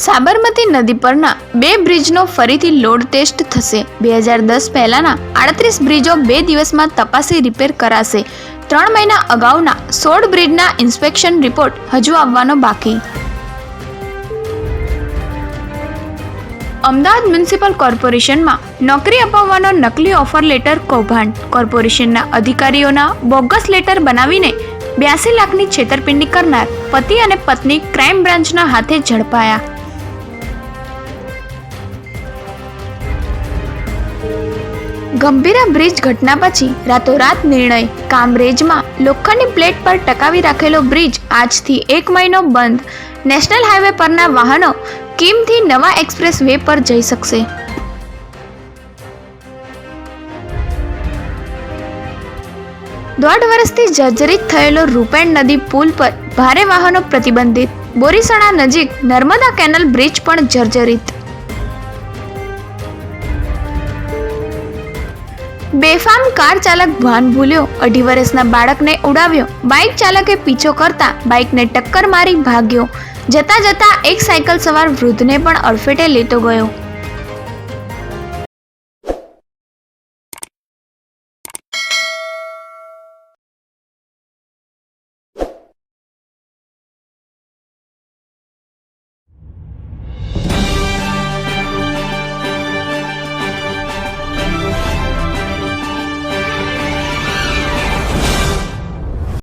સાબરમતી નદી પરના બે બ્રિજનો ફરીથી લોડ ટેસ્ટ થશે. બે હજાર દસ પહેલાના આડત્રીસ બ્રિજો બે દિવસમાં તપાસી રિપેર કરાશે. ત્રણ મહિના અગાઉના સોળ બ્રિજના ઇન્સ્પેક્શન રિપોર્ટ હજુ આવવાનો બાકી. અમદાવાદ મ્યુનિસિપલ કોર્પોરેશનમાં નોકરી અપાવવાનો નકલી ઓફર લેટર કૌભાંડ. કોર્પોરેશનના અધિકારીઓના બોગસ લેટર બનાવીને બ્યાસી લાખની છેતરપિંડી કરનાર પતિ અને પત્ની ક્રાઇમ બ્રાન્ચના હાથે ઝડપાયા. ગંભીરા બ્રિજ ઘટના પછી રાતોરાત નિર્ણય કામરેજમાં લોખંડની પ્લેટ પર ટકાવી રાખેલો બ્રિજ આજથી એક મહિનો બંધ. નેશનલ હાઈવે પરના વાહનો કિમથી નવા એક્સપ્રેસ વે પર જઈ શકશે. દોઢ વર્ષથી જર્જરિત થયેલો રૂપેણ નદી પુલ પર ભારે વાહનો પ્રતિબંધિત. બોરીસણા નજીક નર્મદા કેનલ બ્રિજ પણ જર્જરિત. બેફામ કાર ચાલક ભાન ભૂલ્યો. અઢી વર્ષના બાળકને ઉડાવ્યો. બાઇક ચાલકે પીછો કરતા બાઇકને ટક્કર મારી ભાગ્યો. જતા જતા એક સાયકલ સવાર વૃદ્ધને પણ અડફેટે લેતો ગયો.